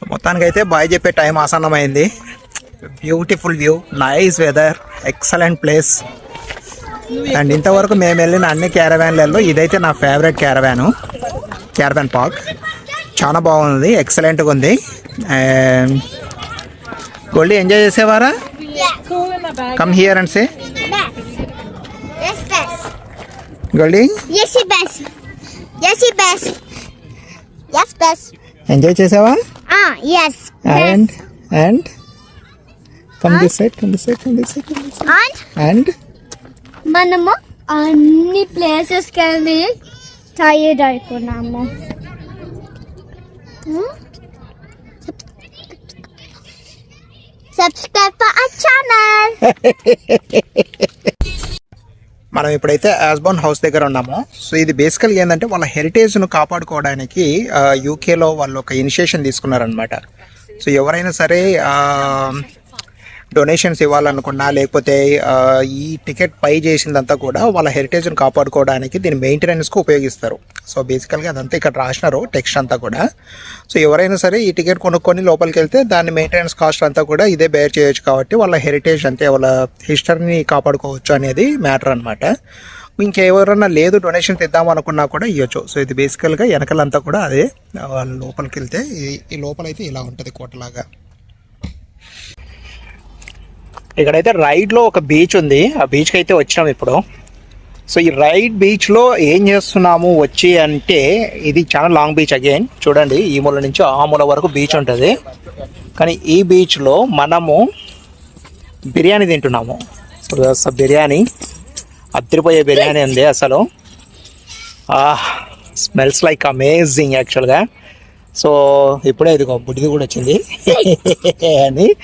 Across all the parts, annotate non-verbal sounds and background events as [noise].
So మొత్తానికి అయితే bye చెప్పే టైం ఆసన్నమైంది. Beautiful view nice weather excellent place and ఇంతవరకు మేము వెళ్ళిన అన్ని క్యారవాన్లలో ఇదైతే నా ఫేవరెట్ క్యారవాను క్యారవాన్ పార్క్ చాలా బాగుంది ఎక్సలెంట్గా ఉంది. Goldie enjoy చేసేవారా? Come here and say. Goldie she best. Yes, she best. Yes, best. Enjoy చేసావా Ah, yes. And and come this side come this side come this side come this side And and మనము అన్ని ప్లేసెస్కి వెళ్ళి tired అయిపోయినాము subscribe for hour channel మనం ఇప్పుడైతే యాస్బోన్ house దగ్గర ఉన్నాము. సో ఇది బేసికల్గా ఏంటంటే వాళ్ళ హెరిటేజ్ను కాపాడుకోవడానికి uh, యూకేలో వాళ్ళు ఒక ఇనిషియేషన్ తీసుకున్నారనమాట సో ఎవరైనా సరే uh, డొనేషన్స్ ఇవ్వాలనుకున్నా లేకపోతే ఈ టికెట్ పై చేసిందంతా కూడా వాళ్ళ హెరిటేజ్ను కాపాడుకోవడానికి దీని మెయింటెనెన్స్కు ఉపయోగిస్తారు. సో బేసికల్గా అదంతా ఇక్కడ రాసినారు టెక్స్ట్ అంతా కూడా. సో ఎవరైనా సరే ఈ టికెట్ కొనుక్కొని లోపలికి వెళ్తే దాని మెయింటెనెన్స్ కాస్ట్ అంతా కూడా ఇదే బేర్ చేయొచ్చు కాబట్టి వాళ్ళ హెరిటేజ్ అంటే వాళ్ళ హిస్టరీని కాపాడుకోవచ్చు అనేది మ్యాటర్ అనమాట ఇంకెవరన్నా లేదు డొనేషన్ తెద్దాం అనుకున్నా కూడా ఇవ్వచ్చు సో ఇది బేసికల్గా వెనకలంతా కూడా అదే వాళ్ళ లోపలికి వెళ్తే ఈ- ఈ లోపలైతే ఇలా ఉంటుంది కోటలాగా ఇక్కడైతే రైడ్లో ఒక బీచ్ ఉంది. ఆ బీచ్కి అయితే వచ్చినాం ఇప్పుడు. సో ఈ రైడ్ బీచ్లో ఏం చేస్తున్నాము వచ్చి అంటే ఇది చాలా లాంగ్ బీచ్ అగైన్. చూడండి ఈ మూల నుంచి ఆ మూల వరకు బీచ్ ఉంటుంది. కానీ ఈ బీచ్లో మనము బిర్యానీ తింటున్నాము. అసలు బిర్యానీ అద్దరిపోయే బిర్యానీ ఉంది అసలు. స్మెల్స్ లైక్ అమేజింగ్ యాక్చువల్గా. సో ఇప్పుడే ఇదిగో బుడ్డిది కూడా వచ్చింది. [laughs] అని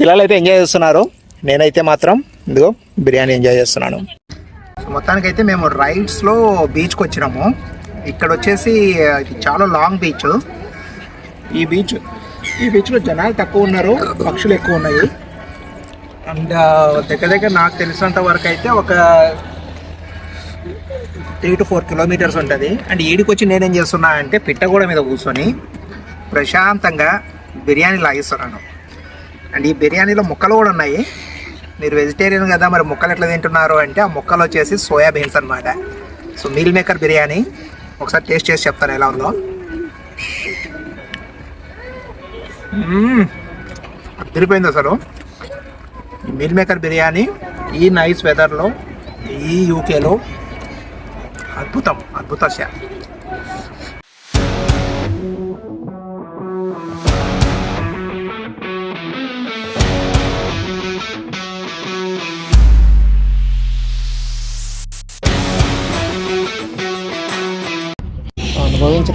పిల్లలు అయితే ఎంజాయ్ చేస్తున్నారు. నేనైతే మాత్రం ఇదిగో బిర్యానీ ఎంజాయ్ చేస్తున్నాను. సో మొత్తానికైతే మేము రైడ్స్లో బీచ్కి వచ్చినాము. ఇక్కడ వచ్చేసి ఇది చాలా లాంగ్ బీచ్ ఈ బీచ్ ఈ బీచ్లో జనాలు తక్కువ ఉన్నారు పక్షులు ఎక్కువ ఉన్నాయి. అండ్ దగ్గర దగ్గర నాకు తెలిసినంత వరకు అయితే ఒక త్రీ టు ఫోర్ కిలోమీటర్స్ ఉంటుంది. అండ్ ఈడికి వచ్చి నేనేం చేస్తున్నా అంటే పిట్టగూడ మీద కూర్చొని ప్రశాంతంగా బిర్యానీ లాగిస్తున్నాను. అండ్ ఈ బిర్యానీలో ముక్కలు కూడా ఉన్నాయి. మీరు వెజిటేరియన్ కదా మరి ముక్కలు ఎట్లా తింటున్నారు అంటే ఆ ముక్కలు వచ్చేసి సోయా బీన్స్ అనమాట సో మీల్ మేకర్ బిర్యానీ. ఒకసారి టేస్ట్ చేసి చెప్తాను ఎలా ఉందో. మ్మ్. అసలు. మీల్ మేకర్ బిర్యానీ ఈ నైస్ వెదర్లో ఈ యూకేలో అద్భుతం అద్భుత శా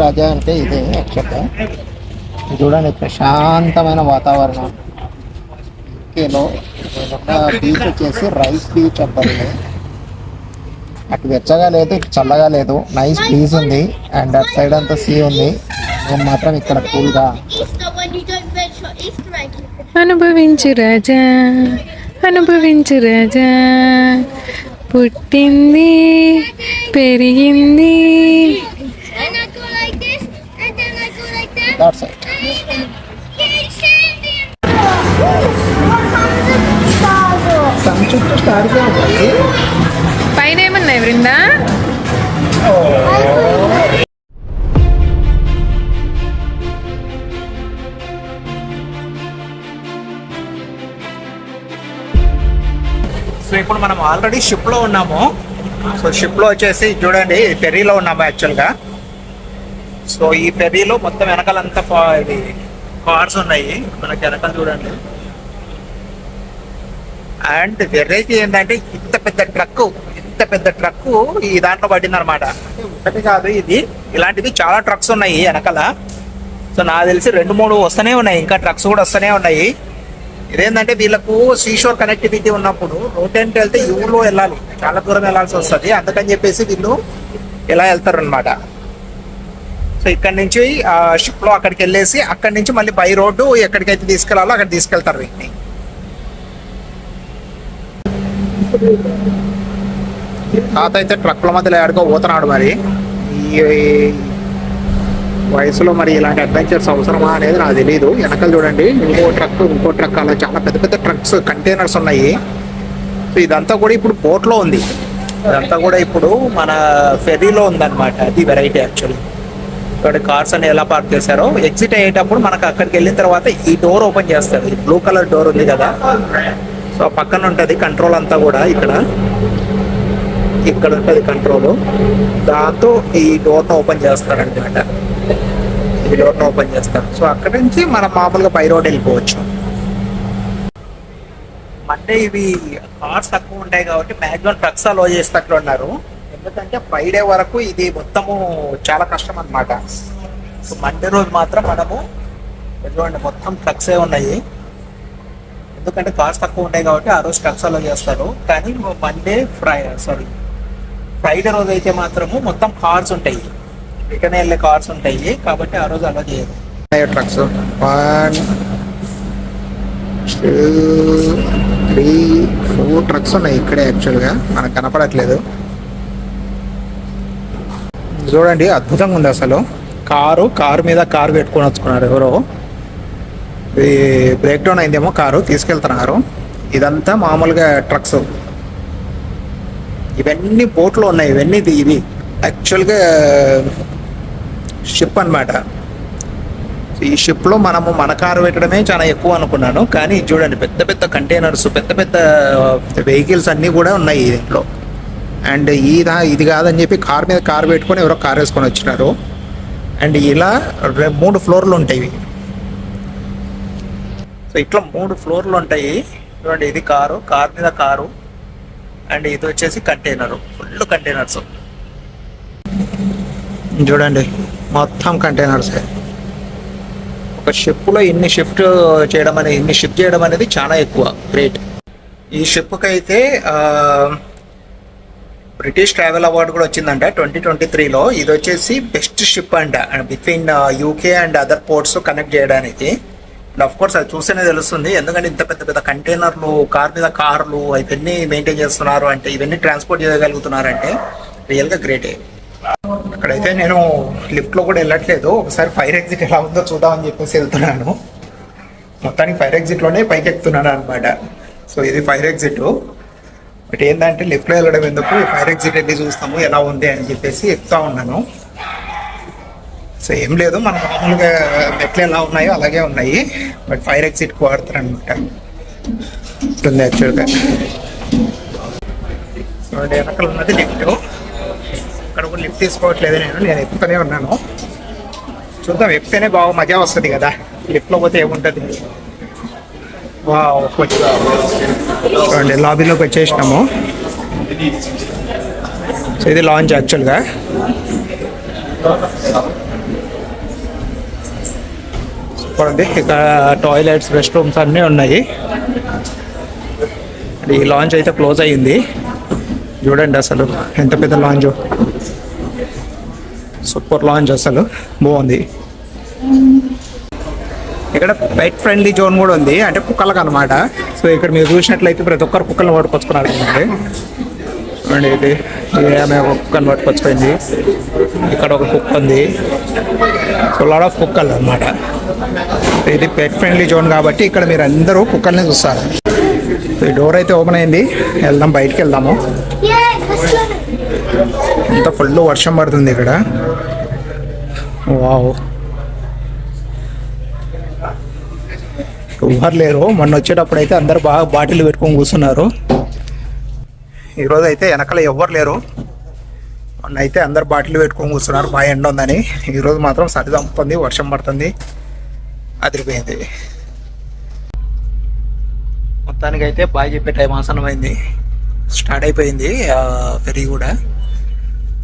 రాజా అంటే ఇదే అక్షత. చూడండి ప్రశాంతమైన వాతావరణం. యూకేలో బీచ్ వచ్చేసి రైస్ బీచ్ అంటారు అటు వెచ్చగా లేదు ఇటు చల్లగా లేదు. నైస్ బీచ్ ఉంది. అండ్ అటు సైడ్ అంతా సీ ఉంది. మాత్రం ఇక్కడ కూల్గా అనుభవించు రాజా. అనుభవించు రాజా. పుట్టింది పెరిగింది And I go like this, and then I go like చుట్టూ స్టార్గా ఉంది పైన ఏమన్నాయి బృందా సో ఇప్పుడు మనం ఆల్రెడీ షిప్లో ఉన్నాము. సో షిప్లో వచ్చేసి చూడండి పెరీలో ఉన్నాము యాక్చువల్గా. సో ఈ ఫెర్రీలో మొత్తం వెనకాలంతా ఇది కార్స్ ఉన్నాయి. మనకి వెనకాల చూడండి. అండ్ వెరైటీ ఏంటంటే ఇంత పెద్ద ట్రక్ ఇంత పెద్ద ట్రక్ ఈ దాంట్లో పడింది అనమాట ఒకటి కాదు ఇది. ఇలాంటివి చాలా ట్రక్స్ ఉన్నాయి వెనకాల. సో నాకు తెలిసి రెండు మూడు వస్తూనే ఉన్నాయి. ఇంకా ట్రక్స్ కూడా వస్తూనే ఉన్నాయి. ఇదేంటంటే వీళ్ళకు సీషోర్ కనెక్టివిటీ ఉన్నప్పుడు రోటెంట్ వెళ్తే యూలో వెళ్ళాలి. చాలా దూరం వెళ్ళాల్సి వస్తుంది. అందుకని చెప్పేసి వీళ్ళు ఇలా వెళ్తారు అనమాట ఇక్కడ నుంచి షిప్లో అక్కడికి వెళ్ళేసి అక్కడి నుంచి మళ్ళీ బై రోడ్డు ఎక్కడికైతే తీసుకెళ్ళాలో అక్కడ తీసుకెళ్తారు వీటిని. తాత అయితే ట్రక్ల మధ్యలో ఆడుకో పోతున్నాడు మరి. ఈ వయసులో మరి ఇలాంటి అడ్వెంచర్స్ అవసరమా అనేది నాకు తెలియదు వెనకాల చూడండి ఇంకో ట్రక్ ఇంకో ట్రక్ అలా చాలా పెద్ద పెద్ద ట్రక్స్ కంటైనర్స్ ఉన్నాయి. సో ఇదంతా కూడా ఇప్పుడు పోర్ట్లో ఉంది. ఇదంతా కూడా ఇప్పుడు మన ఫెరీలో ఉందన్నమాట. అది వెరైటీ యాక్చువల్లీ ఇక్కడ కార్స్ అని ఎలా పార్క్ చేశారో ఎగ్జిట్ అయ్యేటప్పుడు మనకు అక్కడికి వెళ్ళిన తర్వాత ఈ డోర్ ఓపెన్ చేస్తారు. బ్లూ కలర్ డోర్ ఉంది కదా. సో పక్కన ఉంటుంది కంట్రోల్ అంతా కూడా ఇక్కడ. ఇక్కడ ఉంటుంది కంట్రోల్ దాంతో ఈ డోర్ను ఓపెన్ చేస్తారు అనమాట ఈ డోర్ను ఓపెన్ చేస్తారు. సో అక్కడ నుంచి మనం మామూలుగా పై రోడ్ వెళ్ళిపోవచ్చు. అంటే ఇవి కార్స్ తక్కువ ఉంటాయి కాబట్టి మాక్సిమం ట్రక్స్ అలో చేసినట్లు ఉన్నారు. ఎందుకంటే ఫ్రైడే వరకు ఇది మొత్తము చాలా కష్టం అన్నమాట సో మండే రోజు మాత్రం మనము ఎటువంటి మొత్తం ట్రక్సే ఉన్నాయి. ఎందుకంటే కార్స్ తక్కువ ఉంటాయి కాబట్టి ఆ రోజు ట్రక్స్ అలో చేస్తారు. కానీ మండే ఫ్రై సారీ ఫ్రైడే రోజు అయితే మాత్రము మొత్తం కార్స్ ఉంటాయి. రిటర్న్ వెళ్ళే కార్స్ ఉంటాయి. కాబట్టి ఆ రోజు అలో చేయదు trucks? One two three four trucks ఉన్నాయి ఇక్కడే యాక్చువల్గా. మనకు కనపడట్లేదు. చూడండి అద్భుతంగా ఉంది అసలు. కారు కారు మీద కారు పెట్టుకొని వచ్చుకున్నారు ఎవరో. ఇది బ్రేక్ డౌన్ అయిందేమో కారు తీసుకెళ్తున్నారు. ఇదంతా మామూలుగా ట్రక్స్ ఇవన్నీ బోట్లో ఉన్నాయి ఇవన్నీ ఇది ఇవి. యాక్చువల్గా షిప్ అన్నమాట. ఈ షిప్లో మనము మన కారు పెట్టడమే చాలా ఎక్కువ అనుకున్నాను. కానీ ఇది చూడండి పెద్ద పెద్ద కంటైనర్స్ పెద్ద పెద్ద వెహికల్స్ అన్నీ కూడా ఉన్నాయి దీంట్లో అండ్ ఇదా ఇది కాదని చెప్పి కార్ మీద కార్ పెట్టుకొని ఎవరో కార్ వేసుకొని వచ్చినారు. అండ్ ఇలా మూడు ఫ్లోర్లు ఉంటాయి. సో ఇట్లా మూడు ఫ్లోర్లు ఉంటాయి. చూడండి ఇది కారు కార్ మీద కారు అండ్ ఇది వచ్చేసి కంటైనర్ ఫుల్ కంటైనర్స్ చూడండి మొత్తం కంటైనర్సే ఒక షిప్లో ఇన్ని షిఫ్ట్ చేయడం అనేది ఇన్ని షిఫ్ట్ చేయడం అనేది చాలా ఎక్కువ గ్రేట్ ఈ షిప్కి అయితే బ్రిటిష్ ట్రావెల్ అవార్డు కూడా వచ్చిందంట. ట్వంటీ ట్వంటీ త్రీలో ఇది వచ్చేసి బెస్ట్ షిప్ అంట. Between UK and other ports connect చేయడానికి. అండ్ అఫ్ కోర్స్ అది చూస్తేనే తెలుస్తుంది. ఎందుకంటే ఇంత పెద్ద పెద్ద కంటైనర్లు కార్ మీద కార్లు ఇవన్నీ మెయింటైన్ చేస్తున్నారు అంటే ఇవన్నీ ట్రాన్స్పోర్ట్ చేయగలుగుతున్నారంటే రియల్గా గ్రేటే అక్కడైతే నేను లిఫ్ట్లో కూడా వెళ్ళట్లేదు. ఒకసారి ఫైర్ ఎగ్జిట్ ఎలా ఉందో చూద్దామని చెప్పేసి వెళ్తున్నాను. మొత్తానికి ఫైర్ ఎగ్జిట్లోనే పైకి ఎక్కుతున్నాను అనమాట సో ఇది ఫైర్ ఎగ్జిట్ బట్ ఏంటంటే లెఫ్ట్లో వెళ్ళడం ఎందుకు? ఫైర్ ఎగ్జిట్ వెళ్ళి చూస్తాము ఎలా ఉంది అని చెప్పేసి చెప్తా ఉన్నాను. సో ఏం లేదు మన మామూలుగా మెట్లు ఎలా ఉన్నాయో అలాగే ఉన్నాయి. బట్ ఫైర్ ఎగ్జిట్కి వాడతారు అనమాట ఉంటుంది యాక్చువల్గా సో వెనకాల ఉన్నది లిఫ్ట్ ఇక్కడ కూడా లిఫ్ట్ తీసుకోవట్లేదు నేను నేను ఎక్కుతూనే ఉన్నాను. చూద్దాం ఎక్కితేనే బాగా మజా వస్తుంది కదా. లిఫ్ట్లో పోతే ఏముంటుంది? చూడండి లాబీలోకి వచ్చేసినాము. సో ఇది లాంచ్ యాక్చువల్గా. సూపర్ ఉంది ఇక్కడ టాయిలెట్స్ రెస్ట్ రూమ్స్ అన్నీ ఉన్నాయి. ఈ లాంచ్ అయితే క్లోజ్ అయ్యింది. చూడండి అసలు ఎంత పెద్ద లాంచ్ సూపర్ లాంచ్ అసలు. బాగుంది. ఇక్కడ పెట్ ఫ్రెండ్లీ జోన్ కూడా ఉంది. అంటే కుక్కలకు అనమాట సో ఇక్కడ మీరు చూసినట్లయితే ప్రతి ఒక్కరు కుక్కలను పట్టుకొచ్చుకున్నారు అండి చూడండి ఇది. ఆమె కుక్కను పట్టుకొచ్చుకుంది. ఇక్కడ ఒక కుక్క ఉంది. సో లాడ్ ఆఫ్ కుక్కలు అనమాట ఇది పెట్ ఫ్రెండ్లీ జోన్ కాబట్టి ఇక్కడ మీరు అందరూ కుక్కల్ని చూస్తారు. ఈ డోర్ అయితే ఓపెన్ అయింది. వెళ్దాం బయటికి వెళ్దాము. Yay, ఎంత ఫుల్ వర్షం పడుతుంది ఇక్కడ. వావ్ ఎవ్వరు లేరు మొన్న వచ్చేటప్పుడు అయితే అందరు బాగా బాటిల్ పెట్టుకొని కూర్చున్నారు. ఈరోజు అయితే వెనకాల ఎవ్వరు లేరు. మొన్న అయితే అందరు బాటిల్ పెట్టుకొని కూర్చున్నారు. బాగా ఎండ ఉందని. ఈరోజు మాత్రం సరి చంపుతుంది వర్షం పడుతుంది అదిరిపోయింది. మొత్తానికి అయితే బాగా చెప్పే టైం ఆసనమైంది స్టార్ట్ అయిపోయింది ఫెరీ కూడా.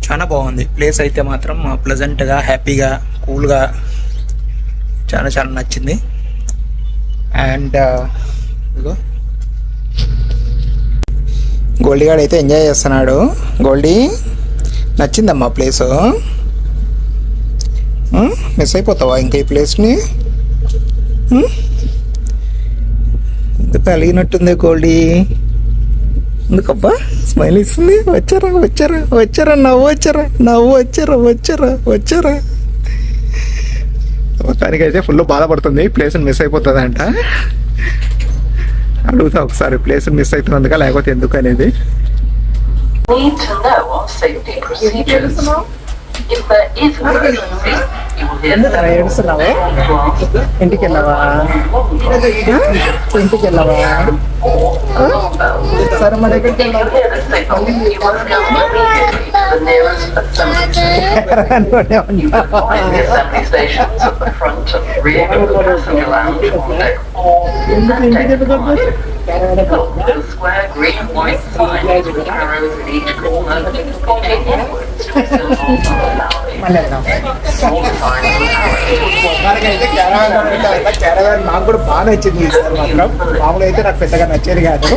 చాలా బాగుంది. ప్లేస్ అయితే మాత్రం ప్లజెంట్గా హ్యాపీగా కూల్గా చాలా చాలా నచ్చింది. అండ్ ఇదిగో. గోల్డీ గాడు అయితే ఎంజాయ్ చేస్తున్నాడు. గోల్డీ నచ్చిందమ్మా ప్లేస్. మిస్ అయిపోతావా ఇంకా ఈ ప్లేస్ని? ఎందుకు అలిగినట్టుంది గోల్డీ. ఎందుకబ్బా? స్మైల్ ఇస్తుంది. వచ్చారా వచ్చారా వచ్చారా నవ్వు వచ్చారా నవ్వు వచ్చారా వచ్చారా వచ్చారా. మొత్తానికి అయితే ఫుల్ బాధపడుతుంది. ప్లేస్ మిస్ అయిపోతుంది అంట అడుగుతా ఒకసారి ప్లేస్ మిస్ అవుతున్నందుక లేకపోతే ఎందుకు అనేది. Need to know our safety procedures. If there is an emergency, you will hear ఎందుకరా ఏడుస్తున్నావు ఇంటికి వెళ్ళావా ఇంటికి వెళ్ళావా సరే మరి If you hear the signal, [laughs] మాకు కూడా బాగా నచ్చింది సార్ మాత్రం మామూలు అయితే నాకు పెద్దగా నచ్చేది కాదు.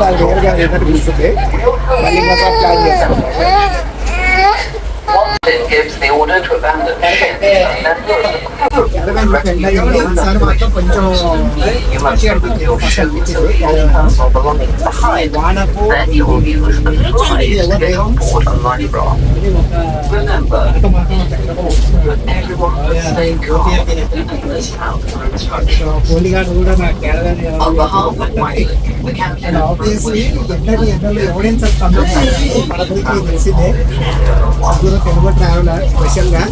నాకు వేరుగా ఏదంటే పిలుస్తుంది మళ్ళీ ప్లాన్ చేస్తాను Watson gives the order to abandon ship and then the You must remove your shoes or personal belongings behind. Then you will use the flies to get on board a life raft. Remember, everyone must stay calm and listen out for instructions. On behalf of Wiley, the captain of obviously ఎండలు ఎండలు ఎవడైనా traveller స్పెషల్గా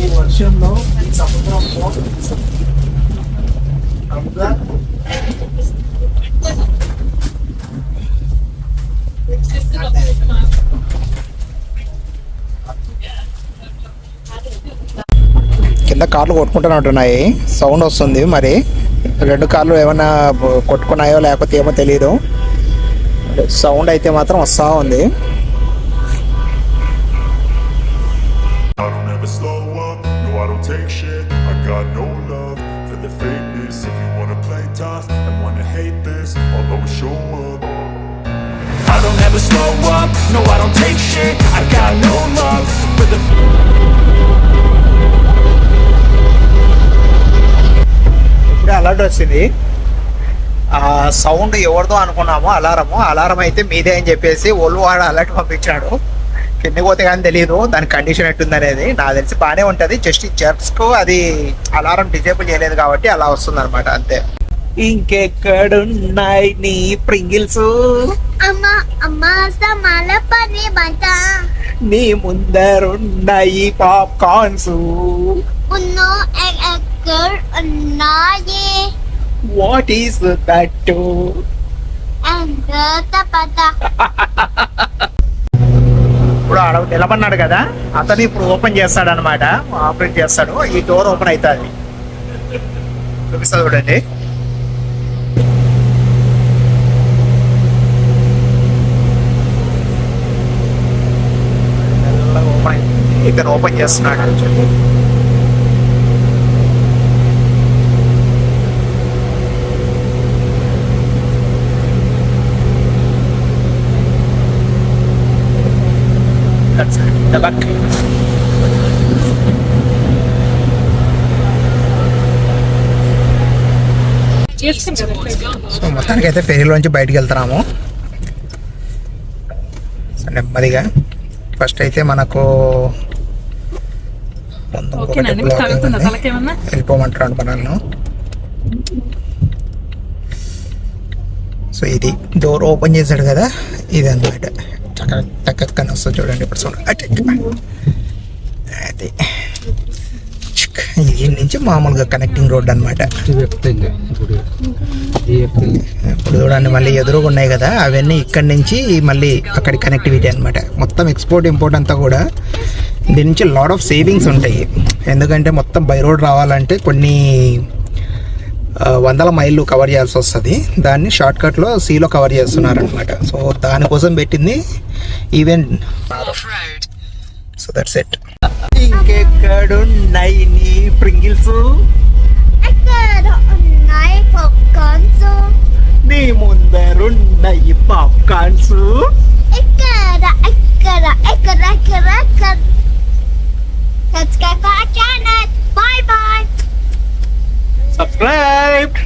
ఈ వర్షంలో ఈ సముద్రంలో సముద్ర కింద కార్లు కొట్టుకుంటున్నట్టున్నాయి. సౌండ్ వస్తుంది మరి. రెండు కార్లు ఏమైనా కొట్టుకున్నాయో లేకపోతే ఏమో తెలియదు సౌండ్ అయితే మాత్రం వస్తూ ఉంది. Tough and wanna hate this I'll always show up I don't ever slow up, no I don't take shit I got no love for the ఇప్పుడే అలర్ట్ వచ్చింది. ఆ సౌండ్ ఎవరిదో అనుకున్నాము అలారము. అలారం అయితే మీదే అని చెప్పేసి ఒళ్ళు వాడు అలర్ట్ పంపించాడు. కిందకి పోతే కానీ తెలియదు దాని కండిషన్ ఎట్టుంది అనేది నాకు తెలిసి బాగానే ఉంటుంది జస్ట్ ఈ అది అలారం డిజేబుల్ చేయలేదు కాబట్టి అలా వస్తుంది అనమాట అంతే. ఇంకెక్కడున్నాయి నీ ప్రింగిల్స్? అమ్మ అమ్మ సమాల పని బంట. నీ ముందరున్నాయి పాప్కార్న్స్. ఉన్నో ఉన్నాయి వాట్ ఈస్ దట్? ఇప్పుడు ఆడ నిలబడినాడు కదా అతను ఇప్పుడు ఓపెన్ చేస్తాడు అనమాట ఆపరేట్ చేస్తాడు. ఈ డోర్ ఓపెన్ అవుతుంది. చూపిస్తుంది చూడండి మెల్లగా ఓపెన్ అయింది ఇతను ఓపెన్ చేస్తున్నాడు. The back. సో మొత్తానికి అయితే ఫెరీలోంచి బయటికి వెళ్తున్నాము నెమ్మదిగా ఫస్ట్ అయితే మనకు మనల్ని. సో ఇది డోర్ ఓపెన్ చేశాడు కదా ఇది అనమాట టక్కని వస్తుంది చూడండి ఇప్పుడు సౌండ్ అది. ఈ నుంచి మామూలుగా కనెక్టింగ్ రోడ్ అనమాట ఇప్పుడు చూడండి మళ్ళీ ఎదురుగా ఉన్నాయి కదా అవన్నీ ఇక్కడి నుంచి మళ్ళీ అక్కడి కనెక్టివిటీ అనమాట మొత్తం ఎక్స్పోర్ట్ ఇంపోర్ట్ అంతా కూడా దీని నుంచి లాడ్ ఆఫ్ సేవింగ్స్ ఉంటాయి. ఎందుకంటే మొత్తం బై రోడ్ రావాలంటే కొన్ని వందల మైళ్ళు కవర్ చేయాల్సి వస్తుంది. దాన్ని షార్ట్ కట్లో సీలో కవర్ చేస్తున్నారు అనమాట సో దానికోసం పెట్టింది ఈవెంట్ సో దట్స్ ఎట్ ఇంకెక్కడున్నాయి నీ ప్రింగిల్స్ నీ ముందరున్నాయి పాప్కార్న్స్ ఎక్కడ ఎక్కడ ఎక్కడ ఎక్కడ? Let's go back, a Janet. Bye bye. Subscribe.